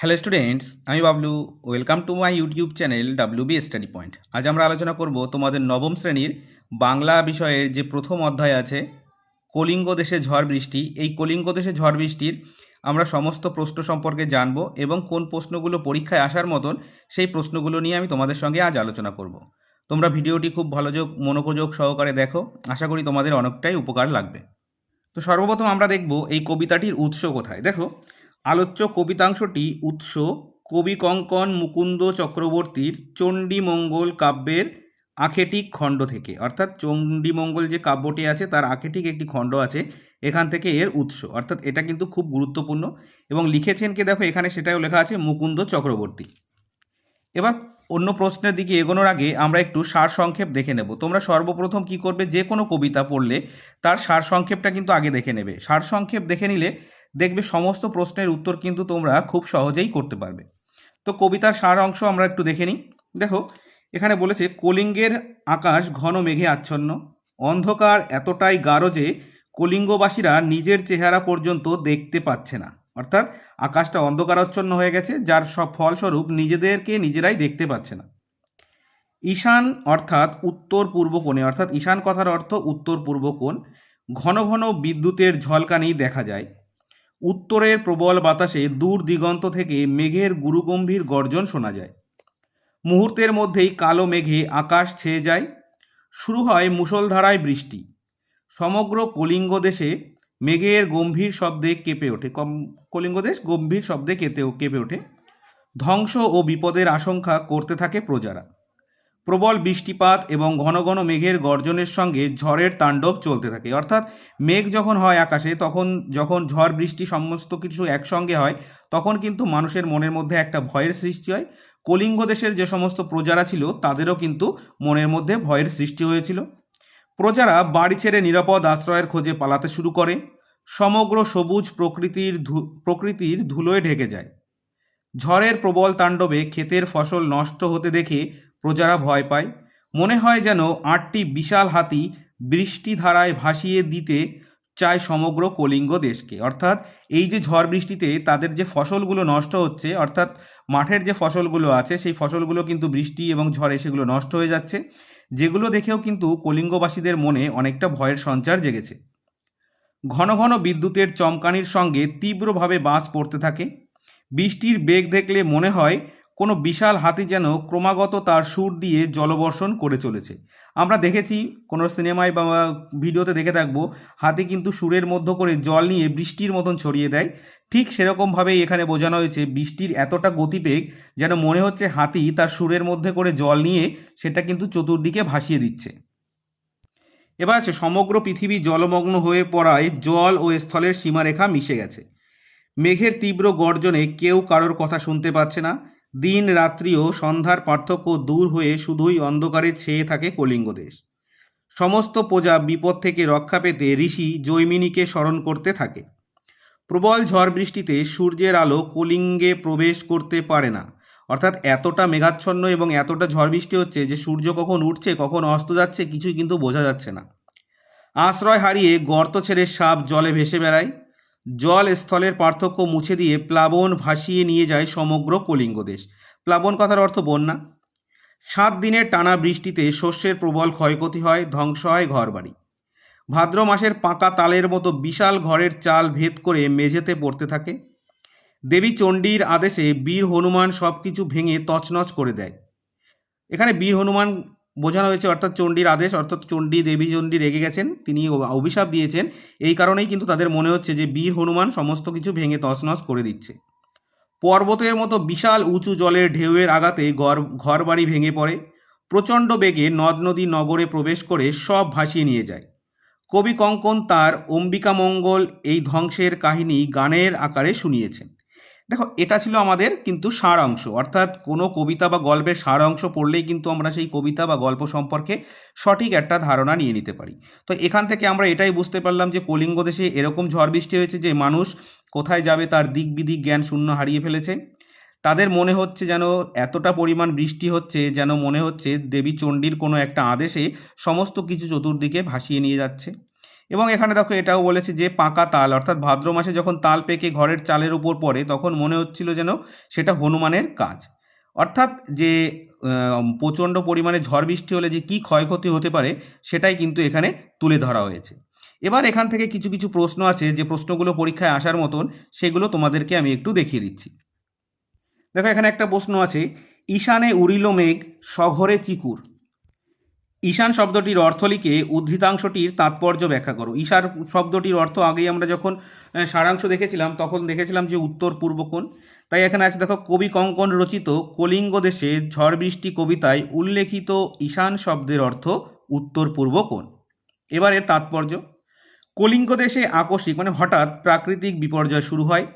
Hello students আমি Bablu. Welcome to my YouTube channel W B study point আজ আমরা আলোচনা করব তোমাদের নবম শ্রেণির বাংলা বিষয়ের যে প্রথম অধ্যায় আছে, কলিঙ্গ দেশে ঝড় বৃষ্টি। এই কলিঙ্গ দেশে ঝড় বৃষ্টির আমরা সমস্ত প্রশ্ন সম্পর্কে জানব এবং কোন প্রশ্নগুলো পরীক্ষায় আসার মতন সেই প্রশ্নগুলো নিয়ে আমি তোমাদের সঙ্গে আজ আলোচনা করব। তোমরা ভিডিওটি খুব ভালোযোগ, মনোযোগ সহকারে দেখো। আশা করি তোমাদের অনেকটাই উপকার লাগবে। তো সর্বপ্রথম আমরা দেখব এই কবিতাটির উৎস কোথায়। দেখো আলোচ্য কবিতাংশটি উৎস কবি কঙ্কন মুকুন্দ চক্রবর্তীর চণ্ডীমঙ্গল কাব্যের আখেটিক খণ্ড থেকে। অর্থাৎ চণ্ডীমঙ্গল যে কাব্যটি আছে তার আখেটিক একটি খণ্ড আছে, এখান থেকে এর উৎস। অর্থাৎ এটা কিন্তু খুব গুরুত্বপূর্ণ এবং লিখেছেন কে দেখো, এখানে সেটাও লেখা আছে, মুকুন্দ চক্রবর্তী। এবার অন্য প্রশ্নের দিকে এগোনোর আগে আমরা একটু সারসংক্ষেপ দেখে নেব। তোমরা সর্বপ্রথম কি করবে? যে কোনো কবিতা পড়লে তার সারসংক্ষেপটা কিন্তু আগে দেখে নেবে। সারসংক্ষেপ দেখে নিলে দেখবে সমস্ত প্রশ্নের উত্তর কিন্তু তোমরা খুব সহজেই করতে পারবে। তো কবিতার সার অংশ আমরা একটু দেখে নিই। দেখো, এখানে বলেছে, কলিঙ্গের আকাশ ঘন মেঘে আচ্ছন্ন। অন্ধকার এতটাই গাঢ় যে কলিঙ্গবাসীরা নিজের চেহারা পর্যন্ত দেখতে পাচ্ছে না। অর্থাৎ আকাশটা অন্ধকারাচ্ছন্ন হয়ে গেছে, যার সব ফলস্বরূপ নিজেদেরকে নিজেরাই দেখতে পাচ্ছে না। ঈশান অর্থাৎ উত্তর পূর্ব কোণে, অর্থাৎ ঈশান কথার অর্থ উত্তর পূর্ব কোণ, ঘন ঘন বিদ্যুতের ঝলকানি দেখা যায়। উত্তরের প্রবল বাতাসে দূর দিগন্ত থেকে মেঘের গুরুগম্ভীর গর্জন শোনা যায়। মুহূর্তের মধ্যেই কালো মেঘে আকাশ ছেয়ে যায়। শুরু হয় মুষলধারায় বৃষ্টি। সমগ্র কলিঙ্গ দেশে মেঘের গম্ভীর শব্দে কেঁপে ওঠে। কম কলিঙ্গ দেশ গম্ভীর শব্দে কেঁপে ওঠে। ধ্বংস ও বিপদের আশঙ্কা করতে থাকে প্রজারা। প্রবল বৃষ্টিপাত এবং ঘন ঘন মেঘের গর্জনের সঙ্গে ঝড়ের তাণ্ডব চলতে থাকে। অর্থাৎ মেঘ যখন হয় আকাশে, তখন যখন ঝড়, বৃষ্টি সমস্ত কিছু একসঙ্গে হয়, তখন কিন্তু মানুষের মনের মধ্যে একটা ভয়ের সৃষ্টি হয়। কলিঙ্গ দেশের যে সমস্ত প্রজারা ছিল, তাদেরও কিন্তু মনের মধ্যে ভয়ের সৃষ্টি হয়েছিল। প্রজারা বাড়ি ছেড়ে নিরাপদ আশ্রয়ের খোঁজে পালাতে শুরু করে। সমগ্র সবুজ প্রকৃতির প্রকৃতির ধুলোয় ঢেকে যায়। ঝড়ের প্রবল তাণ্ডবে ক্ষেতের ফসল নষ্ট হতে দেখে প্রজারা ভয় পায়। মনে হয় যেন আটটি বিশাল হাতি বৃষ্টি ধারায় ভাসিয়ে দিতে চায় সমগ্র কলিঙ্গ দেশকে। অর্থাৎ এই যে ঝড় বৃষ্টিতে তাদের যে ফসলগুলো নষ্ট হচ্ছে, অর্থাৎ মাঠের যে ফসলগুলো আছে, সেই ফসলগুলো কিন্তু বৃষ্টি এবং ঝড়ে সেগুলো নষ্ট হয়ে যাচ্ছে, যেগুলো দেখেও কিন্তু কলিঙ্গবাসীদের মনে অনেকটা ভয়ের সঞ্চার জেগেছে। ঘন ঘন বিদ্যুতের চমকানির সঙ্গে তীব্রভাবে বাস পড়তে থাকে। বৃষ্টির বেগ দেখলে মনে হয় কোনো বিশাল হাতি যেন ক্রমাগত তার সুর দিয়ে জলবর্ষণ করে চলেছে। আমরা দেখেছি, কোনো সিনেমায় বা ভিডিওতে দেখে থাকব, হাতি কিন্তু সুরের মধ্য করে জল নিয়ে বৃষ্টির মতন ছড়িয়ে দেয়। ঠিক সেরকমভাবেই এখানে বোঝানো হয়েছে, বৃষ্টির এতটা গতিবেগ যেন মনে হচ্ছে হাতি তার সুরের মধ্যে করে জল নিয়ে সেটা কিন্তু চতুর্দিকে ভাসিয়ে দিচ্ছে। এবার আছে, সমগ্র পৃথিবী জলমগ্ন হয়ে পড়ায় জল ও স্থলের সীমারেখা মিশে গেছে। মেঘের তীব্র গর্জনে কেউ কারোর কথা শুনতে পাচ্ছে না। দিন রাত্রিও সন্ধ্যার পার্থক্য দূর হয়ে শুধুই অন্ধকারে ছেয়ে থাকে কলিঙ্গ দেশ। সমস্ত প্রজা বিপদ থেকে রক্ষা পেতে ঋষি জৈমিনীকে স্মরণ করতে থাকে। প্রবল ঝড় বৃষ্টিতে সূর্যের আলো কলিঙ্গে প্রবেশ করতে পারে না। অর্থাৎ এতটা মেঘাচ্ছন্ন এবং এতটা ঝড় বৃষ্টি হচ্ছে যে সূর্য কখন উঠছে, কখন অস্ত যাচ্ছে কিছুই কিন্তু বোঝা যাচ্ছে না। আশ্রয় হারিয়ে গর্ত ছেড়ে সাপ জলে ভেসে বেড়ায়। জল স্থলের পার্থক্য মুছে দিয়ে প্লাবন ভাসিয়ে নিয়ে যায় সমগ্র কলিঙ্গ দেশ। প্লাবন কথার অর্থ বন্যা। সাত দিনের টানা বৃষ্টিতে শস্যের প্রবল ক্ষয়ক্ষতি হয়, ধ্বংস হয় ঘরবাড়ি। ভাদ্র মাসের পাকা তালের মতো বিশাল ঘরের চাল ভেদ করে মেঝেতে পড়তে থাকে। দেবী চণ্ডীর আদেশে বীর হনুমান সব কিছু ভেঙে তছনছ করে দেয়। এখানে বীর হনুমান বোঝানো হয়েছে, অর্থাৎ চণ্ডীর আদেশ, অর্থাৎ চণ্ডী দেবী চণ্ডী রেগে গেছেন, তিনি অভিশাপ দিয়েছেন। এই কারণেই কিন্তু তাদের মনে হচ্ছে যে বীর হনুমান সমস্ত কিছু ভেঙে তছনছ করে দিচ্ছে। পর্বতের মতো বিশাল উঁচু জলের ঢেউয়ের আঘাতে ঘর ঘরবাড়ি ভেঙে পড়ে। প্রচণ্ড বেগে নদ নদী নগরে প্রবেশ করে সব ভাসিয়ে নিয়ে যায়। কবি কঙ্কন তার অম্বিকামঙ্গল এই ধ্বংসের কাহিনী গানের আকারে শুনিয়েছেন। দেখো, এটা ছিল আমাদের কিন্তু সার অংশ অর্থাৎ কোনো কবিতা বা গল্পের সার অংশ পড়লেই কিন্তু আমরা সেই কবিতা বা গল্প সম্পর্কে সঠিক একটা ধারণা নিয়ে নিতে পারি। তো এখান থেকে আমরা এটাই বুঝতে পারলাম যে কলিঙ্গ দেশে এরকম ঝড় বৃষ্টি হয়েছে যে মানুষ কোথায় যাবে তার দিক বিদিক জ্ঞান শূন্য হারিয়ে ফেলেছে। তাদের মনে হচ্ছে যেন এতটা পরিমাণ বৃষ্টি হচ্ছে যেন মনে হচ্ছে দেবী চণ্ডীর কোনো একটা আদেশে সমস্ত কিছু চতুর্দিকে ভাসিয়ে নিয়ে যাচ্ছে। এবং এখানে দেখো এটাও বলেছে যে পাকা তাল, অর্থাৎ ভাদ্র মাসে যখন তাল পেকে ঘরের চালের উপর পড়ে, তখন মনে হচ্ছিল যেন সেটা হনুমানের কাজ। অর্থাৎ যে প্রচণ্ড পরিমাণে ঝড় বৃষ্টি হলে যে কী ক্ষয়ক্ষতি হতে পারে, সেটাই কিন্তু এখানে তুলে ধরা হয়েছে। এবার এখান থেকে কিছু কিছু প্রশ্ন আছে, যে প্রশ্নগুলো পরীক্ষায় আসার মতন, সেগুলো তোমাদেরকে আমি একটু দেখিয়ে দিচ্ছি। দেখো এখানে একটা প্রশ্ন আছে, ঈশানে উড়িল মেঘ, সঘরে চিকুর। ঈশান শব্দটির অর্থ লিখে উদ্ধৃতাংশটির তাৎপর্য ব্যাখ্যা করো। ঈশার শব্দটির অর্থ আগেই আমরা যখন সারাংশ দেখেছিলাম, তখন দেখেছিলাম যে উত্তর পূর্ব কোণ। তাই এখানে আছে, দেখো, কবি কঙ্কন রচিত কলিঙ্গ দেশে ঝড় বৃষ্টি কবিতায় উল্লেখিত ঈশান শব্দের অর্থ উত্তর পূর্ব কোণ। এবার এর তাৎপর্য। কলিঙ্গ দেশে আকস্মিক মানে হঠাৎ প্রাকৃতিক বিপর্যয় শুরু হয়,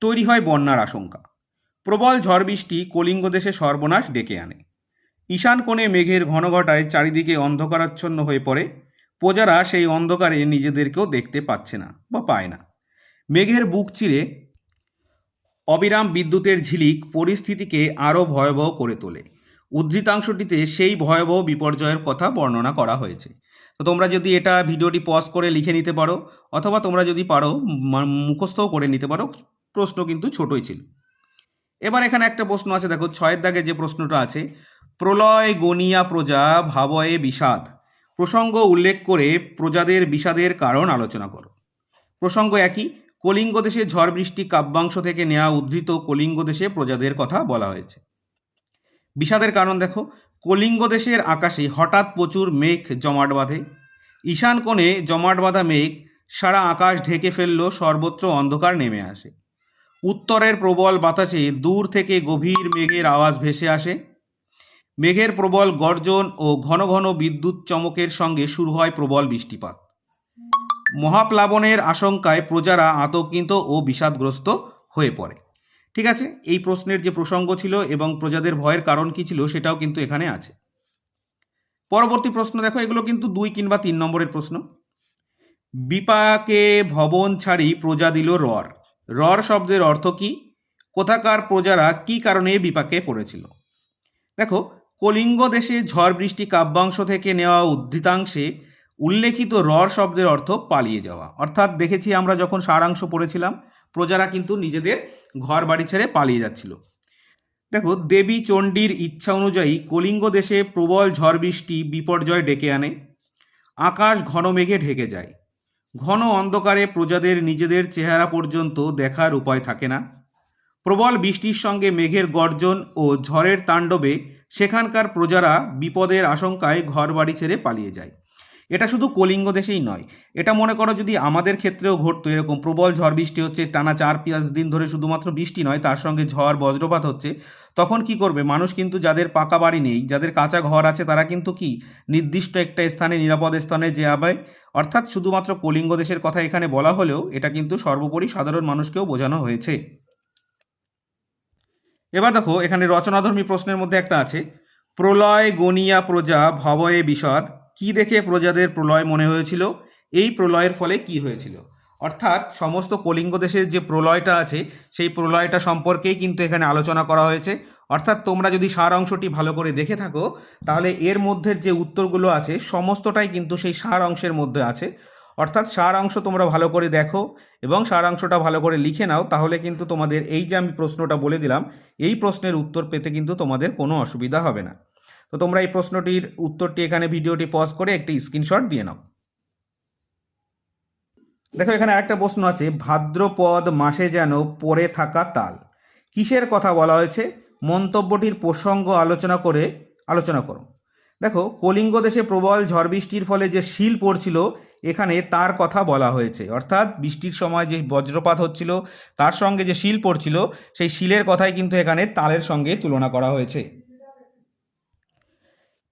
তৈরি হয় বন্যার আশঙ্কা। প্রবল ঝড় বৃষ্টি কলিঙ্গ দেশে সর্বনাশ ডেকে আনে। ঈশান কোণে মেঘের ঘন ঘটায় চারিদিকে অন্ধকারাচ্ছন্ন হয়ে পড়ে। প্রজারা সেই অন্ধকারে নিজেদেরকেও দেখতে পাচ্ছে না বা পায় না। মেঘের বুক চিরে অবিরাম বিদ্যুতের ঝিলিক পরিস্থিতিকে আরও ভয়াবহ করে তোলে। উদ্ধৃতাংশটিতে সেই ভয়াবহ বিপর্যয়ের কথা বর্ণনা করা হয়েছে। তো তোমরা যদি এটা ভিডিওটি পজ করে লিখে নিতে পারো, অথবা তোমরা যদি পারো মুখস্থও করে নিতে পারো, প্রশ্ন কিন্তু ছোটই ছিল। এবার এখানে একটা প্রশ্ন আছে, দেখো, ছয়ের দাগে যে প্রশ্নটা আছে প্রলয় গনিয়া প্রজা ভাবয়ে বিষাদ। প্রসঙ্গ উল্লেখ করে প্রজাদের বিষাদের কারণ আলোচনা করো। প্রসঙ্গ একই, কলিঙ্গ দেশে ঝড় বৃষ্টি কাব্যাংশ থেকে নেওয়া উদ্ধৃত কলিঙ্গ দেশে প্রজাদের কথা বলা হয়েছে। বিষাদের কারণ দেখো, কলিঙ্গ দেশের আকাশে হঠাৎ প্রচুর মেঘ জমাট বাঁধে। ঈশান কোণে জমাট বাঁধা মেঘ সারা আকাশ ঢেকে ফেলল, সর্বত্র অন্ধকার নেমে আসে। উত্তরের প্রবল বাতাসে দূর থেকে গভীর মেঘের আওয়াজ ভেসে আসে। মেঘের প্রবল গর্জন ও ঘন ঘন বিদ্যুৎ চমকের সঙ্গে শুরু হয় প্রবল বৃষ্টিপাত। মহাপ্লাবনের আশঙ্কায় প্রজারা আতঙ্কিত ও বিষাদগ্রস্ত হয়ে পড়ে। ঠিক আছে? এই প্রশ্নের যে প্রসঙ্গ ছিল এবং প্রজাদের ভয়ের কারণ কি ছিল সেটাও কিন্তু এখানে আছে। পরবর্তী প্রশ্ন, দেখো, এগুলো কিন্তু দুই কিংবা তিন নম্বরের প্রশ্ন। বিপাকে ভবন ছাড়ি প্রজা দিল রর। রর শব্দের অর্থ কি? কোথাকার প্রজারা কি কারণে বিপাকে পড়েছিল? দেখো কলিঙ্গ দেশে ঝড় বৃষ্টি কাব্যাংশ থেকে নেওয়া উদ্ধৃতাংশে উল্লেখিত রর শব্দের অর্থ পালিয়ে যাওয়া। অর্থাৎ দেখেছি আমরা যখন সারাংশ পড়েছিলাম, প্রজারা কিন্তু নিজেদের ঘর বাড়ি ছেড়ে পালিয়ে যাচ্ছিল। দেখো, দেবী চণ্ডীর ইচ্ছা অনুযায়ী কলিঙ্গ দেশে প্রবল ঝড় বৃষ্টি বিপর্যয় ডেকে আনে, আকাশ ঘন মেঘে ঢেকে যায়। ঘন অন্ধকারে প্রজাদের নিজেদের চেহারা পর্যন্ত দেখার উপায় থাকে না। প্রবল বৃষ্টির সঙ্গে মেঘের গর্জন ও ঝড়ের তাণ্ডবে সেখানকার প্রজারা বিপদের আশঙ্কায় ঘর বাড়ি ছেড়ে পালিয়ে যায়। এটা শুধু কলিঙ্গ দেশেই নয়, এটা মনে করো যদি আমাদের ক্ষেত্রেও ঘটতো এরকম প্রবল ঝড় বৃষ্টি হচ্ছে, টানা চার পাঁচ দিন ধরে শুধুমাত্র বৃষ্টি নয়, তার সঙ্গে ঝড়, বজ্রপাত হচ্ছে, তখন কি করবে? মানুষ কিন্তু যাদের পাকা বাড়ি নেই, যাদের কাঁচা ঘর আছে, তারা কিন্তু কি নির্দিষ্ট একটা স্থানে, নিরাপদ স্থানে যে আবায় অর্থাৎ শুধুমাত্র কলিঙ্গ দেশের কথা এখানে বলা হলেও এটা কিন্তু সর্বোপরি সাধারণ মানুষকেও বোঝানো হয়েছে। এবার দেখো, এখানে রচনাধর্মী প্রশ্নের মধ্যে একটা আছে। প্রলয়, গনিয়া, প্রজা, ভবয়ে বিষাদ, কি দেখে প্রজাদের প্রলয় মনে হয়েছিল? এই প্রলয়ের ফলে কি হয়েছিল? অর্থাৎ সমস্ত কলিঙ্গ দেশের যে প্রলয়টা আছে, সেই প্রলয়টা সম্পর্কেই কিন্তু এখানে আলোচনা করা হয়েছে। অর্থাৎ তোমরা যদি সার অংশটি ভালো করে দেখে থাকো, তাহলে এর মধ্যে যে উত্তরগুলো আছে, সমস্তটাই কিন্তু সেই সার অংশের মধ্যে আছে। অর্থাৎ সার অংশ তোমরা ভালো করে দেখো এবং সার অংশটা ভালো করে লিখে নাও, তাহলে কিন্তু তোমাদের এই যে আমি প্রশ্নটা বলে দিলাম, এই প্রশ্নের উত্তর পেতে কিন্তু তোমাদের কোনো অসুবিধা হবে না। তো তোমরা এই প্রশ্নটির উত্তরটি এখানে ভিডিওটি পজ করে একটি স্ক্রিনশট দিয়ে নাও। দেখো এখানে আরেকটা প্রশ্ন আছে, ভাদ্রপদ মাসে যেন পড়ে থাকা তাল। কিসের কথা বলা হয়েছে? মন্তব্যটির প্রসঙ্গ আলোচনা করে, আলোচনা করো। দেখো, কলিঙ্গ দেশে প্রবল ঝড় বৃষ্টির ফলে যে শিল পড়ছিল, এখানে তার কথা বলা হয়েছে। অর্থাৎ বৃষ্টির সময় যে বজ্রপাত হচ্ছিল, তার সঙ্গে যে শিল পড়ছিল, সেই শিলের কথাই কিন্তু এখানে তালের সঙ্গে তুলনা করা হয়েছে।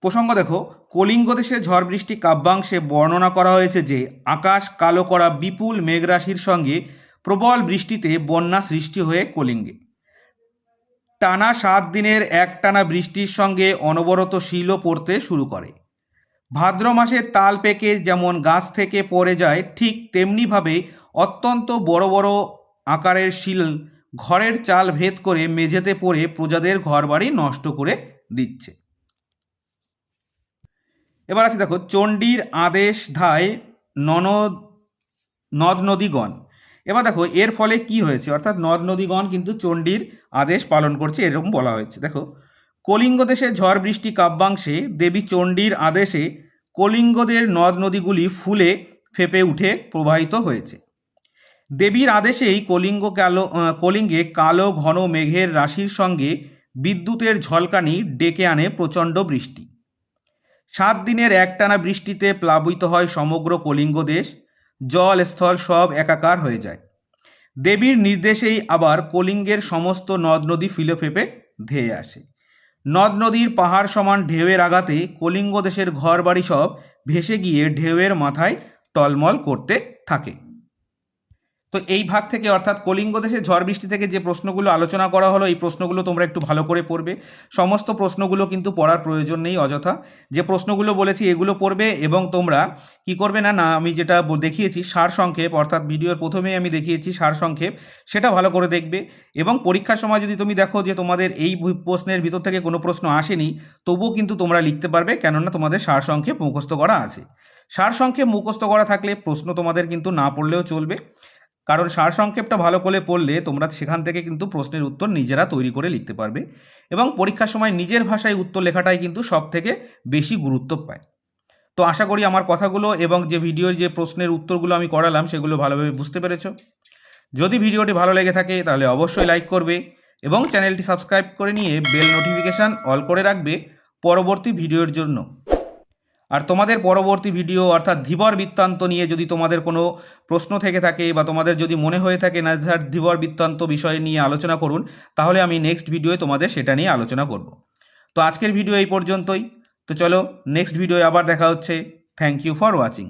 প্রসঙ্গ দেখো, কলিঙ্গ দেশে ঝড় বৃষ্টি কাব্যাংশে বর্ণনা করা হয়েছে যে, আকাশ কালো করা বিপুল মেঘরাশির সঙ্গে প্রবল বৃষ্টিতে বন্যা সৃষ্টি হয়ে কলিঙ্গে। টানা সাত দিনের একটানা বৃষ্টির সঙ্গে অনবরত শিলও পড়তে শুরু করে। ভাদ্র মাসে তাল পেকে যেমন গাছ থেকে পড়ে যায়, ঠিক তেমনিভাবে অত্যন্ত বড় বড় আকারের শিল ঘরের চাল ভেদ করে মেঝেতে পড়ে প্রজাদের ঘরবাড়ি নষ্ট করে দিচ্ছে। এবার আছে দেখো, চণ্ডীর আদেশ ধায় ননদ নদ নদীগণ। এবার দেখো, এর ফলে কি হয়েছে? অর্থাৎ নদ নদীগণ কিন্তু চণ্ডীর আদেশ পালন করছে, এরকম বলা হয়েছে। দেখো, কলিঙ্গ দেশে ঝড় বৃষ্টি কাব্যাংশে দেবী চণ্ডীর আদেশে কলিঙ্গদের নদ নদীগুলি ফুলে ফেপে উঠে প্রবাহিত হয়েছে। দেবীর আদেশেই কলিঙ্গ কালো কলিঙ্গে কালো, ঘন মেঘের রাশির সঙ্গে বিদ্যুতের ঝলকানি ডেকে আনে প্রচণ্ড বৃষ্টি। সাত দিনের একটানা বৃষ্টিতে প্লাবিত হয় সমগ্র কলিঙ্গ দেশ। জল স্থল সব একাকার হয়ে যায়। দেবীর নির্দেশেই আবার কলিঙ্গের সমস্ত নদ নদী ফিলে ফেপে ধেয়ে আসে। নদ নদীর পাহাড় সমান ঢেউয়ের আঘাতে কলিঙ্গ দেশের ঘরবাড়ি সব ভেসে গিয়ে ঢেউয়ের মাথায় টলমল করতে থাকে। তো এই ভাগ থেকে অর্থাৎ কলিঙ্গ দেশে ঝড় বৃষ্টি থেকে যে প্রশ্নগুলো আলোচনা করা হলো, এই প্রশ্নগুলো তোমরা একটু ভালো করে পড়বে। সমস্ত প্রশ্নগুলো কিন্তু পড়ার প্রয়োজন নেই অযথা। যে প্রশ্নগুলো বলেছি এগুলো পড়বে এবং তোমরা কি করবে না না, আমি যেটা দেখিয়েছি সার সংক্ষেপ, অর্থাৎ ভিডিওর প্রথমেই আমি দেখিয়েছি সার সংক্ষেপ, সেটা ভালো করে দেখবে এবং পরীক্ষার সময় যদি তুমি দেখো যে তোমাদের এই প্রশ্নের ভিতর থেকে কোনো প্রশ্ন আসেনি, তবুও কিন্তু তোমরা লিখতে পারবে কেননা তোমাদের সার সংক্ষেপ মুখস্থ করা আছে। সার সংক্ষেপ মুখস্থ করা থাকলে প্রশ্ন তোমাদের কিন্তু না পড়লেও চলবে। কারণ সার সংক্ষেপটা ভালো করে পড়লে তোমরা সেখান থেকে কিন্তু প্রশ্নের উত্তর নিজেরা তৈরি করে লিখতে পারবে এবং পরীক্ষার সময় নিজের ভাষায় উত্তর লেখাটাই কিন্তু সব থেকে বেশি গুরুত্ব পায়। তো আশা করি আমার কথাগুলো এবং যে ভিডিওর যে প্রশ্নের উত্তরগুলো আমি করালাম সেগুলো ভালোভাবে বুঝতে পেরেছ। যদি ভিডিওটি ভালো লেগে থাকে তাহলে অবশ্যই লাইক করবে এবং চ্যানেলটি সাবস্ক্রাইব করে নিয়ে বেল নোটিফিকেশান অল করে রাখবে পরবর্তী ভিডিওর জন্য। আর তোমাদের পরবর্তী ভিডিও অর্থাৎ ধীবর বৃত্তান্ত নিয়ে যদি তোমাদের কোনো প্রশ্ন থেকে থাকে বা তোমাদের যদি মনে হয়ে থাকে না স্যার ধীবর বৃত্তান্ত বিষয় নিয়ে আলোচনা করুন, তাহলে আমি নেক্সট ভিডিওয়ে তোমাদের সেটা নিয়ে আলোচনা করব। তো আজকের ভিডিও এই পর্যন্তই। তো চলো নেক্সট ভিডিও আবার দেখা হচ্ছে। Thank you for watching